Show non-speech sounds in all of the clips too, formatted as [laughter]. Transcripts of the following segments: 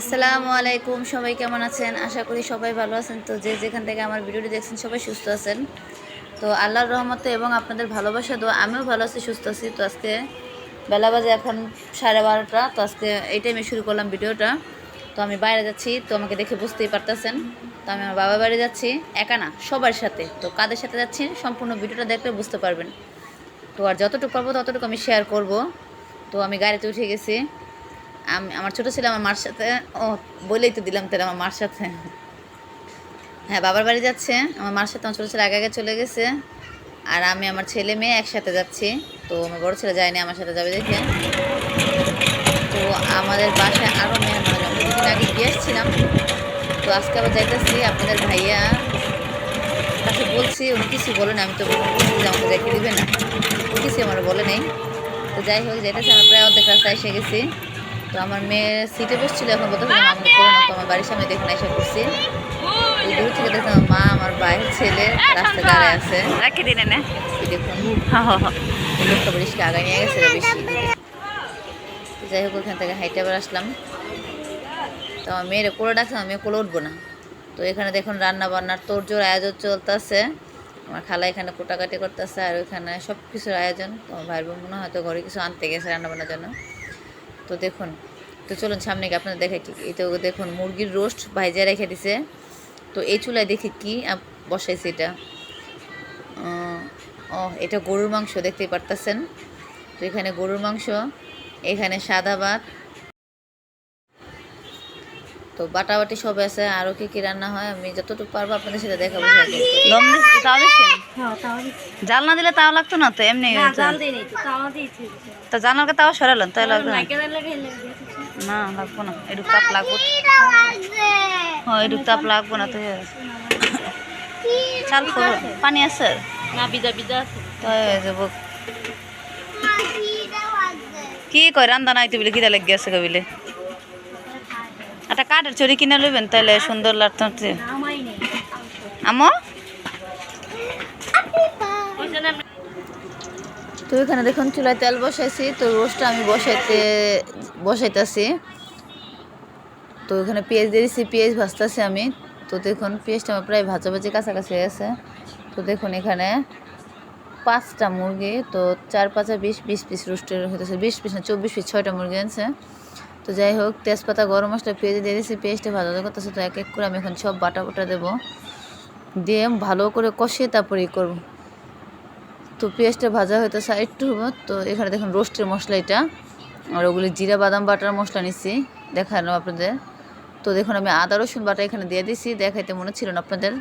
আসসালামু আলাইকুম, সবাই কেমন আছেন? আশা করি সবাই ভালো আছেন। তো যে যেখান থেকে আমার ভিডিওটি দেখছেন, সবাই সুস্থ আছেন। তো আল্লাহর রহমতে এবং আপনাদের ভালোবাসা, দোয়া, আমিও ভালো আছি, সুস্থ আছি। তো আজকে বেলা বাজে এখন সাড়ে বারোটা। তো আজকে এই টাইমে শুরু করলাম ভিডিওটা। তো আমি বাইরে যাচ্ছি, তো আমাকে দেখে বুঝতেই পারতেছেন। তো আমি আমার বাবা বাড়ি যাচ্ছি, একা না, সবার সাথে। তো কাদের সাথে যাচ্ছি, সম্পূর্ণ ভিডিওটা দেখলে বুঝতে পারবেন। তো আর যতটুকু পারব, ততটুকু আমি শেয়ার করব। তো আমি গাড়িতে উঠে গেছি। আমি, আমার ছোটো ছেলে আমার মার সাথে, ও বলেই তো দিলাম তাহলে আমার মার সাথে। হ্যাঁ বাবার বাড়ি যাচ্ছে, আমার মার সাথে আমার ছোটো ছেলে আগে আগে চলে গেছে, আর আমি আমার ছেলে মেয়ে একসাথে যাচ্ছি, তো আমার বড় ছেলে যায়নি, আমার সাথে যাবে দেখে। তো আমাদের বাসায় আরও মেহমান দুদিন আগে গিয়ে এসেছিলাম, তো আজকে আবার যাইতেছি, আপনাদের ভাইয়া তাকে বলছি, উনি কিছু বলে না আমি তো আমাকে যাইতে দিবে না। কিছু আমার বলে নেই। তো যাই হোক, যাইতেছি, আমরা প্রায় অর্ধেক রাস্তায় এসে গেছি। তো আমার মেয়ে সিটে বসছিল এখন বলতে আমাকে করে না তো আমার বাড়ির সামনে দেখুন এসে করছি ওই দূর থেকে দেখলাম মা আমার বাইরের ছেলে রাস্তায় দাঁড়ায় আছে। রাখি দিনে নে দেখুন লোকটা আগায় নিয়ে গেছে বেশি যাই হোক ওখান থেকে হাইটে আবার আসলাম। তো আমার মেয়ের কোলে ডাকছে মেয়ে কোলে উঠবো না। তো এখানে দেখুন রান্না বান্নার তোরজোর আয়োজন চলতেছে। আমার খালা এখানে কোটাকাটি করতেছে আর ওইখানে সব কিছুর আয়োজন। তো আমার ভাইয়ের বোন মনে হয়তো ঘরে কিছু আনতে গেছে রান্না বান্নার জন্য। তো দেখুন, তো চলুন সামনে গিয়ে আপনারা দেখে কি। এই তো দেখুন, মুরগির রোস্ট ভাইজা রেখে দিছে। তো এই চুলায় দেখি কি বসাইছে এটা। ও এটা গরুর মাংস, দেখতেই পারতেছেন? তো এখানে গরুর মাংস, এখানে সাদা ভাত তো বাটাবাটি সব আছে আরও কি কি রান্না হয় আমি যতটুকু পারব আপনাদের সাথে দেখাবো। দম তাও দিচ্ছেন? হ্যাঁ জাল না দিলে তাও লাগতো না তো এমনি তো তাও দিয়েছি। তো জানালকে তাও সরালেন তাই লাগবে না? না লাগবো না এটুক তাপ লাগবো। হ্যাঁ এটুক তাপ লাগবো না তো চাল করো পানি আছে? না বিদা বিদা আছে। তো হয়ে যাব কি কয় রান্দা নাই বলে কিটা লেগে আছে কবিলে একটা কাঠের চুরি কিনে লইবেন তাহলে সুন্দর লাগতো আমো? তো এখানে দেখুন চুলায় তেল বসাইছি, তো রোস্টটা আমি বসাইতে, বসাইতেছি। তো এখানে পেঁয়াজ দিয়ে দিচ্ছি পেঁয়াজ ভাজতেছি আমি। তো দেখুন, পেঁয়াজটা আমার প্রায় ভাজাভাজি কাছাকাছি গেছে। তো দেখুন এখানে পাঁচটা মুরগি, তো চার পাঁচা বিশ বিশ পিস রোস্টের হইতেছে। বিশ পিস না, চব্বিশ পিস, ছয়টা মুরগি আনছে। তো যাই হোক, তেজপাতা গরম মশলা, পেঁয়াজ দিয়ে দিয়েছি পেঁয়াজটা ভাজা করতেছে তো এক এক করে আমি এখন সব বাটা বাটা দেবো। দিয়ে ভালো করে কষিয়ে তারপরে ই করব। তো পেঁয়াজটা ভাজা হইতেছে একটু হব তো এখানে দেখুন রোস্টের মশলা এটা। আর ওগুলি জিরা, বাদাম বাটার মশলা নিচ্ছি দেখানো আপনাদের। তো দেখুন আমি আদা, রসুন বাটা এখানে দিয়ে দিছি দেখাইতে মনে ছিল না আপনাদের।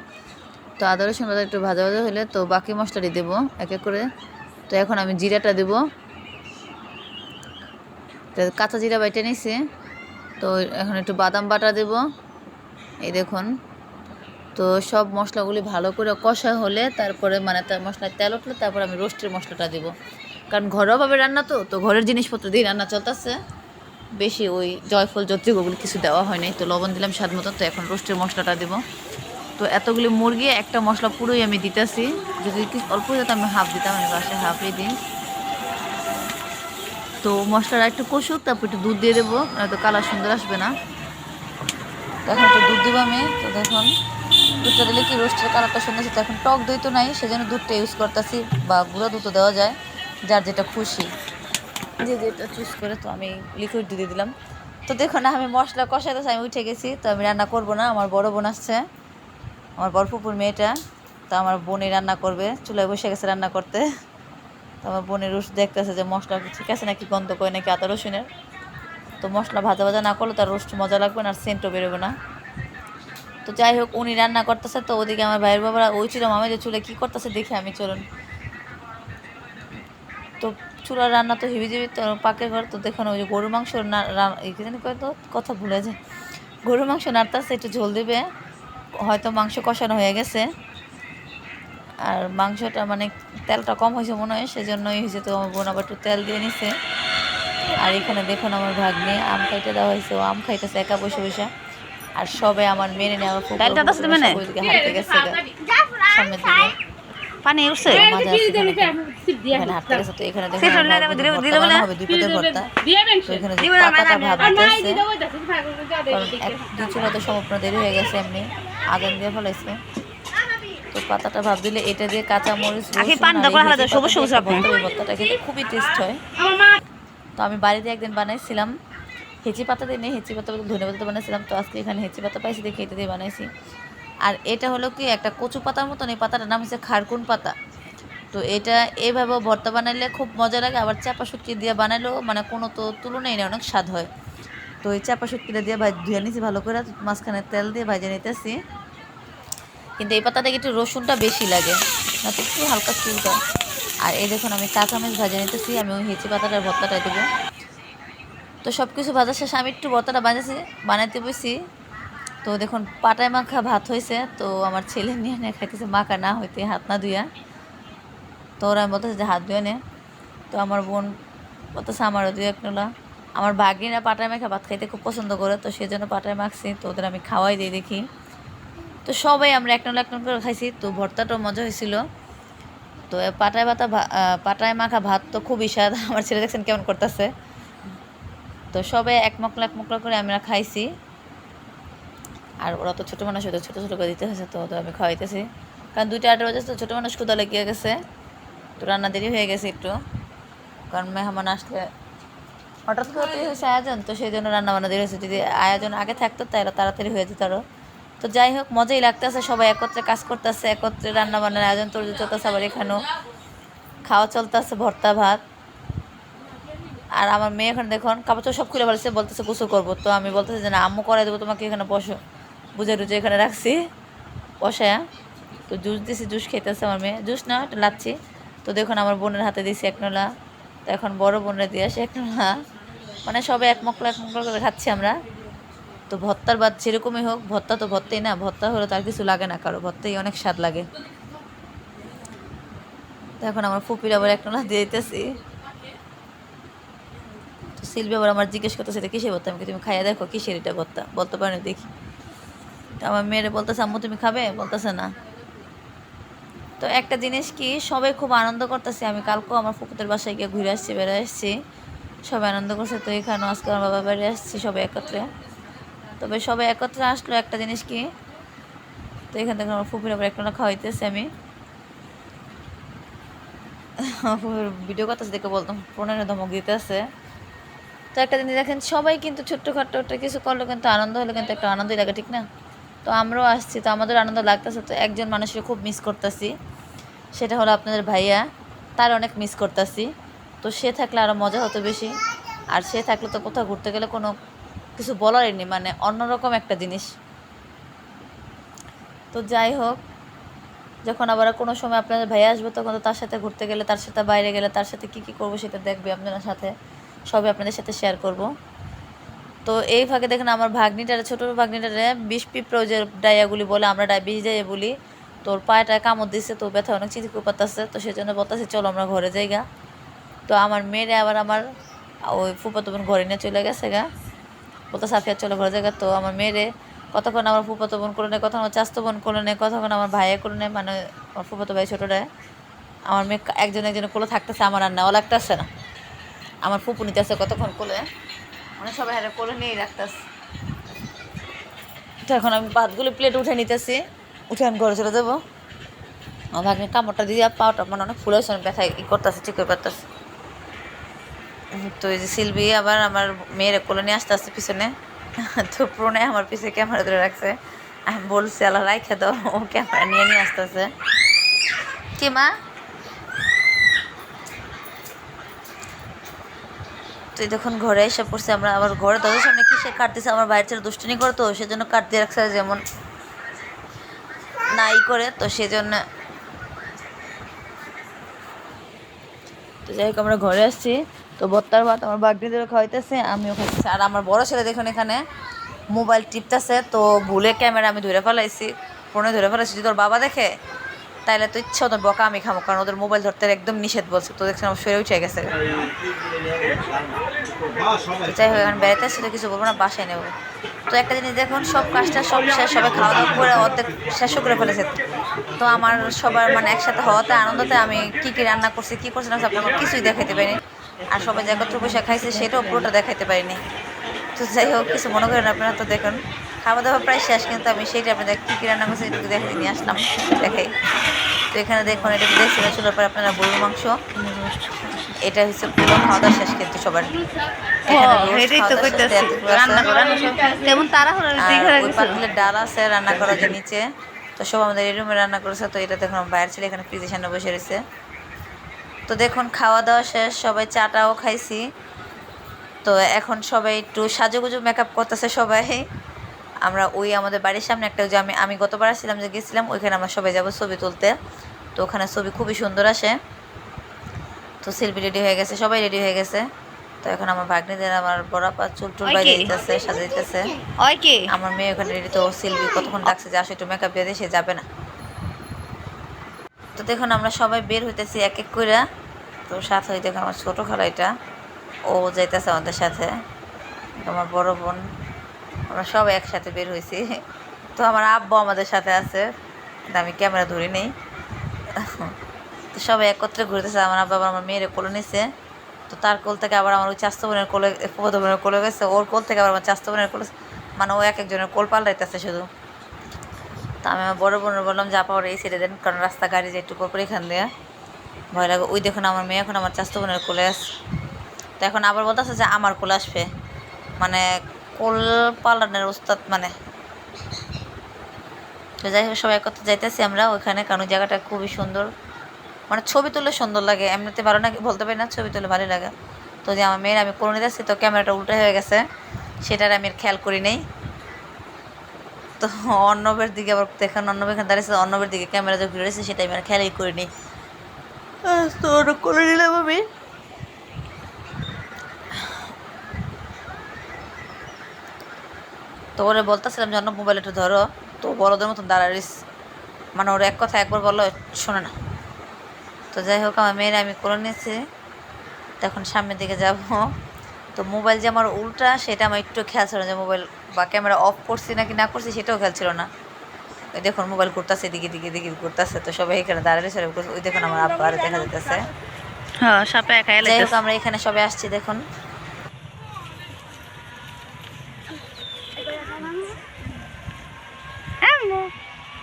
তো আদা, রসুন বাটা একটু ভাজা ভাজা হলে তো বাকি মশলাটি দেবো, এক এক করে। তো এখন আমি জিরাটা দেবো। কাঁচা জিরা বাইটে নিছি। তো এখন একটু বাদাম বাটা দেব। এই দেখুন। তো সব মশলাগুলি ভালো করে কষা হলে তারপরে মানে তার মশলায় তেল উঠলে তারপর আমি রোস্টের মশলাটা দেবো। কারণ ঘরোয়াভাবে রান্না তো তো ঘরের জিনিসপত্র দিয়ে রান্না চলতেছে। বেশি ওই জয়ফল জত্রিক ওগুলো কিছু দেওয়া হয়নি। তো লবণ দিলাম স্বাদ মতো, তো এখন রোস্টের মশলাটা দেবো। তো এতগুলি মুরগি, একটা মশলা পুরোই আমি দিতেছি। যদি অল্প যেত আমি হাফ দিতাম, আমি বাসায় হাফই দিই। তো মশলাটা একটু কষুক, তারপর একটু দুধ দিয়ে দেবো, নয়তো কালার সুন্দর আসবে না। এখন একটু দুধ দেবো আমি। তো দেখুন, দুধটা দিলে কি রোস্টের কালারটা সুন্দর তো এখন টক দই তো নাই, সেজন্য দুধটা ইউজ করতেছি, বা গুঁড়ো দুধ দেওয়া যায়, যার যেটা খুশি। যে যেটা চুজ করে, তো আমি লিকুইড দিয়ে দিলাম। তো দেখুন, আমি মশলা কষাইতেছি, আমি উঠে গেছি। তো আমি রান্না করব না, আমার বড় বোন আসছে। আমার পুকুর মেয়েটা, তো আমার বোনই রান্না করবে, চুলায় বসে গেছে রান্না করতে। আমার বোনের রোস্ট দেখতেছে যে মশলা ঠিক আছে নাকি গন্ধ করে নাকি আদা রসুনের। তো মশলা ভাজা ভাজা না করলে তার রোস্ট মজা লাগবে না আর সেন্টও বেরোবে না। তো যাই হোক, উনি রান্না করতেছে, তো ওদিকে আমার ভাইয়ের বাবারা ওই ছিল যে চুলে কী করতেছে দেখে আমি, চলুন। তো চুলার রান্না তো হিবি জিবি, তো পাকের ঘর, তো দেখুন ওই যে গরুর মাংস না- রা- এই কি জানি তো, কথা ভুলে যায়। গরুর মাংস নাড়তেছে, একটু ঝোল দেবে। হয়তো মাংস কষানো হয়ে গেছে। আর মাংসটা মানে তেলটা কম হয়েছে মনে হয় সেজন্যই হয়েছে তো আমার বোন আবার একটু তেল দিয়ে নিছে। আর এখানে দেখুন আমার ভাগ্নে আম খাইতে দেওয়া হয়েছে ও আম খাইতেছে একা বসে বসে। আর সবে আমার মেনে নেওয়া ওইদিকে হাঁটতে গেছে সামনের দিকে। পানি উঠছে? এখানে। এখানে হাঁটতে গেছে তো এখানে দেখুন হবে ভর্তা এখানে পাতাটা কারণ এক চুলা তো সম্পূর্ণ দেরি হয়ে গেছে এমনি। আদান দিয়ে ফেলাইছে। তো পাতাটা ভাব দিলে এটা দিয়ে কাঁচা মরিচ ভর্তাটা খেতে খুবই টেস্ট হয়। তো আমি বাড়িতে একদিন বানাইছিলাম হেঁচি পাতা দিয়ে নেই হেঁচি পাতা বলতে ধনে পাতা বানাইছিলাম তো আজকে এখানে হেঁচি পাতা পাইছি দেখে এটা দিয়ে বানাইছি। আর এটা হলো কি একটা কচু পাতার মতন এই পাতাটার নাম হচ্ছে খারকুন পাতা। তো এটা এইভাবে ভর্তা বানাইলে খুব মজা লাগে আবার চাপা শুটকি দিয়ে বানাইলেও মানে কোনো তো তুলনাই নেই অনেক স্বাদ হয়। তো এই চাপা শুটকিটা দিয়ে ভাই ধুয়ে নিছি ভালো করে মাঝখানে তেল দিয়ে ভাজে নিতেছি। কিন্তু এই পাতাটা একটু রসুনটা বেশি লাগে। না তো একটু হালকা চুলটা আর এই দেখুন, আমি কাঁচামরিচ ভাজে নিতেছি, আমি ওই হেঁচি পাতাটার ভর্তাটা দেবো। তো সব কিছু ভাজা শেষে আমি একটু ভর্তাটা বানাইছি বানাইতে বসি তো দেখুন, পাটায় মাখা ভাত হয়েছে, তো আমার ছেলে নিয়ে নিয়ে খাইতেছে, মাখা না হইতে হাত না ধুইয়া। তো ওরা বলতেছে যে হাত ধুয়ে নে। তো আমার বোন বলতেছে, আমারও দুই এক নোলা। আমার ভাগ্নিরা পাটায় মাখা ভাত খাইতে খুব পছন্দ করে, তো সেই জন্য পাটায় মাখছি, তো ওদের আমি খাওয়াই দিই দেখি। তো সবাই আমরা এক নোলা এক করে খাইছি তো ভর্তাটাও মজা হয়েছিল। তো পাটায় আহ, পাটায় মাখা ভাত তো খুবই স্বাদ [laughs] আমার ছেলে দেখছেন কেমন করতেছে। তো সবাই এক মকলা এক মকলা করে আমরা খাইছি। আর ওরা তো ছোটো মানুষ ছোটো ছোটো করে দিতে হয়েছে তো ওদের আমি খাওয়াইতেছি। কারণ দুইটা আটটা বাজে তো ছোটো মানুষ কোথাও লেগে গেছে তো রান্না দেরি হয়ে গেছে একটু। কারণ মেহমান আসলে হঠাৎ করে হয়েছে আয়োজন তো সেই জন্য রান্না বান্না দেরি হয়েছে। যদি আয়োজন আগে থাকতো তাহলে তাড়াতাড়ি হয়ে যেত আরও তো যাই হোক, মজাই লাগতেছে, সবাই একত্রে কাজ করতেছে, একত্রে রান্না বান্নার আয়োজন তৈরি চলতেছে, আবার এখানেও খাওয়া চলতেছে, ভর্তা, ভাত। আর আমার মেয়ে এখানে দেখুন, কাপড় সব খুলে ফেলছে, বলতেছে, গোসল করব। তো আমি বলতেছি যে, না, আম্মু করে দেবো, তোমাকে এখানে বসো, বুঝে টুজে এখানে রাখছি। বসায়া, তো জুস দিছি, জুস খেতেছে আমার মেয়ে। জুস না ওটা লাচ্ছি। তো দেখুন, আমার বোনের হাতে দিছি এক নলা। তো এখন বড় বোনের দিয়ে আসে এক নলা। মানে সবাই এক মকলা এক মকলা করে খাচ্ছি আমরা। তো ভর্তার বাদ যেরকমই হোক ভর্তা তো ভর্তাই না ভর্তা হলে তার কিছু লাগে না কারও ভর্তাই অনেক স্বাদ লাগে। তো এখন আমার ফুপির আবার এক নলা দিয়ে দিতেছি। তো আবার আমার জিজ্ঞেস করতেছে, এটা কিসের ভর্তা আমি তুমি খাইয়া দেখো কিসের এটা ভর্তা বলতে পারে না, দেখি। তো আমার মেয়েরে বলতেছে, আম্মু, তুমি খাবে? বলতেছে, না। তো একটা জিনিস কি, সবাই খুব আনন্দ করতেছে। আমি কালকেও আমার ফুকুতের বাসায় গিয়ে ঘুরে আসছি বেড়ে আসছি। সবাই আনন্দ করছে, তো এখানেও আজকে আমার বাবা বাড়ি আসছি সবাই একত্রে। তবে সবাই একত্রে আসলো একটা জিনিস কি? তো এখান থেকে আমার ফুপির আবার একটা খাওয়াইতেছে আমি। ভিডিও কথা দেখে বলতাম প্রণয়ের ধমক দিতে আছে তো একটা জিনিস দেখেন, সবাই কিন্তু ছোট্টখাট্ট একটা কিছু করলে কিন্তু আনন্দ হলে কিন্তু একটা আনন্দই লাগে, ঠিক না? তো আমরাও আসছি, তো আমাদের আনন্দ লাগতেছে, তো একজন মানুষের খুব মিস করতেছি। সেটা হলো আপনাদের ভাইয়া, তার অনেক মিস করতেছি। তো সে থাকলে আরও মজা হতো বেশি, আর সে থাকলে তো কোথাও ঘুরতে গেলে কোনো কিছু বলারই নেই মানে অন্যরকম একটা জিনিস। তো যাই হোক, যখন আবার কোনো সময় আপনাদের ভাইয়া আসবে, তখন তার সাথে ঘুরতে গেলে, তার সাথে বাইরে গেলে, তার সাথে কী কী করব সেটা দেখবে, আপনাদের সাথে। সবই আপনাদের সাথে শেয়ার করব। তো এই ফাঁকে দেখেন আমার ভাগ্নিটারে, ছোটো ভাগ্নিটারে বিষ পিঁপড়ো যে ডাইয়াগুলি বলে, আমরা ডাই বিষ ডাইয়া বলি। তোর পায়েটা কামড় দিচ্ছে তো ব্যথা অনেক চিঠি কুপাতাছে তো সেই জন্য বলতেছে, চলো আমরা ঘরে যাই গা। তো আমার মেয়েরা আবার আমার ওই ফুপাতো ঘরে নিয়ে চলে গেছে গা। বলতে সাফিয়া চলো ঘরে জায়গা তো আমার মেয়েরে কতক্ষণ আমার ফুপাতো বোন করে নেয়, কতক্ষণ আমার চাস্তো বোন করে নেয়, কতক্ষণ আমার ভাইয়া করে নেয় মানে আমার ফুপাতো ভাই ছোটোটা আমার মেয়ে একজন একজনের কোলে থাকতেছে, আমার আর নেওয়া লাগতেছে না। আমার ফুপু নিতেছে কতক্ষণ কোলে মানে সবাই হারে কোলে নিয়েই রাখতেছে। তো এখন আমি ভাতগুলো প্লেট উঠে নিতেছি, উঠে আমি ঘরে চলে যাব। আমার ভাগ্নে কামড়টা দিয়ে পাওয়াটা মানে অনেক ফুল হয়েছে ব্যথা ই করতেছে ঠিক হয়ে পারতেছে তো এই যে সিলভি আবার আমার মেয়ের কোলে নিয়ে আসতে আসতে পিছনে, তো প্রণয় আমার পিছনে ক্যামেরা ধরে রাখছে। আমি বলছি, আল্লাহ, রাইখে দাও, ও ক্যামেরা নিয়ে নিয়ে আসতেছে কি মা? তুই তখন ঘরে এসে পড়ছে আমরা আবার ঘরে দরজার সামনে কিসে কাটতেছে? আমার বাইরে ছেলে দুষ্টুনি করে তো, সেজন্য কাট দিয়ে রাখছে যেমন নাই করে, তো সেজন্য। তো যাই হোক, আমরা ঘরে আসছি। তো বত্তার ভাত আমার বাগনিদের খাওয়াইতেছে, আমিও খাইতেছি। আর আমার বড় ছেলে দেখুন এখানে, মোবাইল টিপতেছে, তো ভুলে ক্যামেরা আমি ধরে ফেলাইছি। ফোনে ধরে ফেলাইছি, যদি তোর বাবা দেখে, তাইলে তো ইচ্ছা হতো বকা আমি খামো, কারণ ওদের মোবাইল ধরতে একদম নিষেধ বলছে। তো দেখছেন আমার শরীরে উঠে গেছে। যাই হোক, এখন বেড়াতে আসছে, তো কিছু বলব না, বাসায় নেব। তো একটা জিনিস দেখুন, সব কাজটা সব শেষ সবাই খাওয়া দাওয়া করে অর্ধেক শেষও করে ফেলেছে। তো আমার সবার মানে একসাথে হওয়াতে, আনন্দতে আমি কি কি রান্না করছি, কি করছি না আপনাকে কিছুই দেখাইতে পারিনি। আর সবাই যে একত্র বসে খাইছে সেটাও পুরোটা দেখাইতে পারিনি। তো যাই হোক কিছু মনে করেন আপনারা তো দেখুন। খাওয়া দাওয়া প্রায় শেষ কিন্তু আমি সেইটা আপনাদের কী কী রান্না করছি একটু দেখে নিয়ে আসলাম। দেখাই। তো এখানে দেখুন এটা দেখছিলেন চুলার পর আপনারা গরুর মাংস। এটা হচ্ছে পুরো খাওয়া দাওয়া শেষ কিন্তু সবার। ডাল আছে রান্না করা যে নিচে। তো সব আমাদের এই রুমে রান্না করেছে তো এটা দেখুন বাইরে ছেলে এখানে ফ্রিজের সামনে বসে রয়েছে। তো দেখুন খাওয়া দাওয়া শেষ সবাই চাটাও খাইছি। তো এখন সবাই একটু সাজুগুজু মেকআপ করতেছে সবাই। আমরা ওই আমাদের বাড়ির সামনে একটা যে আমি আমি গতবার আসছিলাম যে গেছিলাম ওইখানে আমরা সবাই যাব ছবি তুলতে। তো ওখানে ছবি খুবই সুন্দর আসে। তো সেলফি রেডি হয়ে গেছে সবাই রেডি হয়ে গেছে। তো এখন আমার ভাগ্নিদের আমার বড়াপা চুল টুল বাইরে দিতেছে সাজা দিতেছে আমার মেয়ে ওখানে রেডি তো সিলভি কতক্ষণ ডাকছে যে আসো একটু মেকআপ দিয়ে দিয়ে সে যাবে না। তো দেখুন আমরা সবাই বের হইতেছি এক এক করে তো সাথে হই দেখুন আমার ছোটো খালা এটা, ও যাইতেছে আমাদের সাথে, আমার বড় বোন, আমরা সব একসাথে বের হয়েছি তো আমার আব্বু আমাদের সাথে আছে আমি ক্যামেরা ধরি নেই। তো সবাই একত্রে ঘুরতেছে, আমার আব্বা আবার আমার মেয়েরে কোলে নিছে। তো তার কোল থেকে আবার আমার ওই চাস্ত বোনের কোলে, ফুফাতো বোনের কোলে গেছে, ওর কোল থেকে আবার আমার চাস্ত বোনের কোলে মানে ও এক একজনের কোল পাল্টাইতেছে শুধু। তা আমি আমার বড় বোনের বললাম যে, আপা, ওরা এই ছেড়ে দেন, কারণ রাস্তা গাড়ি যে একটু পর এখান দিয়ে ভয় লাগে। ওই দেখুন আমার মেয়ে এখন আমার চাস্ত বোনের কোলে আস তো এখন আবার বলতেছে যে আমার কোলে আসবে। মানে কোল পালানোর উস্তাদ মানে। তো যাই হোক, সবাই একত্রে যাইতেছি আমরা। ওইখানে কারণ জায়গাটা খুবই সুন্দর। মানে ছবি তুললে সুন্দর লাগে। এমনিতে ভালো না বলতে পারি না, ছবি তুলে ভালো লাগে। তো যে আমার মেয়ের আমি করে নিতেছি, তো ক্যামেরাটা উল্টো হয়ে গেছে। সেটার আমি খেয়াল করি নেই। তো অর্ণবের দিকে আবার দেখেন, অর্ণব এখানে দাঁড়িয়েছে অর্ণবের দিকে ক্যামেরা যে ঘুরে সেটা আমি আর খেয়ালই করিনি। তো করে নিলাম আমি। তো বলতেছিলাম যে মোবাইল একটু ধরো। তো বড়দের মতন দাঁড়াইস মানে ওর এক কথা একবার বলো শোনে না। তো যাই হোক, আমার মেয়ের আমি করে নিয়েছি। তখন সামনের দিকে যাব। তো মোবাইল যে আমার উল্টা, সেটা আমার একটু খেয়াল ছিল যে মোবাইল বা ক্যামেরা অফ করছি নাকি না করছি, সেটাও খেয়াল ছিল না। ওই দেখুন মোবাইল ঘুরতেছে দিকে দিকে দিকে ঘুরতেছে। তো সবাই এখানে দাঁড়ালে সবাই করছে। ওই দেখুন আমার আব্বা আর দেখা যেতেছে হ্যাঁ সাপে একা যাই হোক আমরা এখানে সবাই আসছি দেখুন।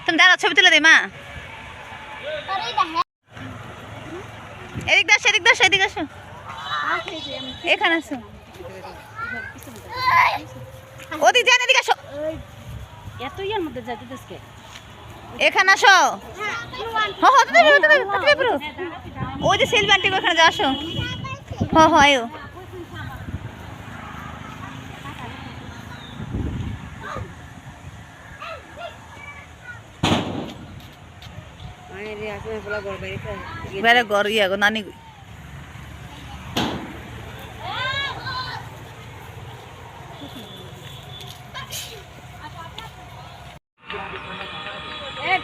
তুমি দাঁড়া ছবি তুলে দে মা। এদিক দাস এদিক দাস এদিক আসো। এখানে আসো। ওদিক যান এদিক আসো। এত ইয়ার মধ্যে যাইতে দেশকে এখানে আসো। ওই যে সেলফি আন্টি ওখানে আসো। হয় বেড়ে ঘর ইয়া গো নানি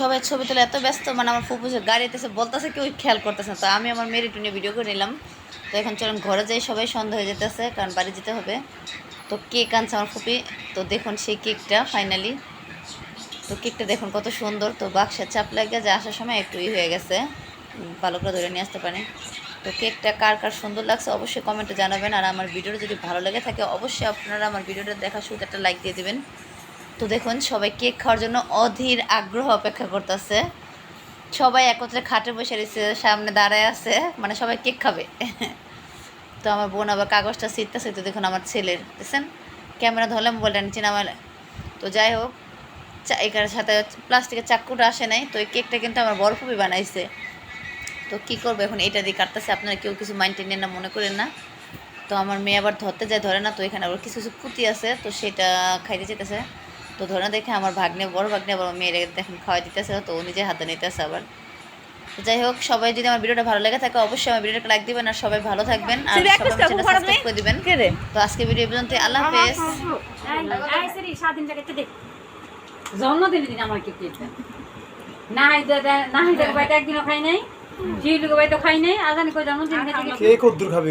সবাই ছবি তুলে এত ব্যস্ত মানে আমার ফুপু গাড়িতে এসে বলতেছে কেউ খেয়াল করতেছে তো আমি আমার মেয়ের একটু নিয়ে ভিডিও করে নিলাম। তো এখন চলুন, ঘরে যাই, সবাই সন্ধ্যা হয়ে যেতেছে, কারণ বাড়ি যেতে হবে। তো কেক আনছে আমার ফুপি। তো দেখুন সেই কেকটা ফাইনালি তো কেকটা দেখুন কত সুন্দর। তো বাক্সের চাপ লাগে যে আসার সময় একটু ই হয়ে গেছে। ভালো করে ধরে নিয়ে আসতে পারে। তো কেকটা কার কার সুন্দর লাগছে, অবশ্যই কমেন্টে জানাবেন। আর আমার ভিডিওটা যদি ভালো লেগে থাকে, অবশ্যই আপনারা আমার ভিডিওটা দেখা শুরুতে একটা লাইক দিয়ে দেবেন। তো দেখুন, সবাই কেক খাওয়ার জন্য অধীর আগ্রহ অপেক্ষা করতেছে। সবাই একত্রে খাটে বসে রয়েছে, সামনে দাঁড়ায় আছে মানে সবাই কেক খাবে। তো আমার বোন আবার কাগজটা সিটতেছে তো দেখুন আমার ছেলের, দেখছেন? ক্যামেরা ধরলে মোবাইলটা নিচে নামালে তো যাই হোক এখানে সাথে প্লাস্টিকের চাক্কুটা আসে নাই, তো এই কেকটা কিন্তু আমার খুবই বানাইছে। তো কী করব এখন, এটা দিয়ে কাটতেছে, আপনারা কেউ কিছু মাইন্ড নেন না, মনে করেন না। তো আমার মেয়ে আবার ধরতে যায়, ধরে না, তো এখানে আবার কিছু কিছু পুঁতি আছে, তো সেটা খাইতে যেতেছে তো ধরে না দেখে আমার ভাগ্নে বড় ভাগ্নে আবার মেয়ের দেখেন খাওয়াই দিতেছে তো ও নিজে হাতে নিতেছে আবার। তো যাই হোক সবাই যদি আমার ভিডিওটা ভালো লেগে থাকে অবশ্যই আমার ভিডিওটাকে লাইক দিবেন আর সবাই ভালো থাকবেন। আর? সাবস্ক্রাইব করে দিবেন। তো আজকে ভিডিও পর্যন্ত আল্লাহ হাফেজ। জন্মদিনের দিন আমার কি বাইতে একদিনও খাই নাই। জিলুকে বাইতে খাই নাই। আজানি কই জন্মদিন খাইতে কে কদ্দুর খাবি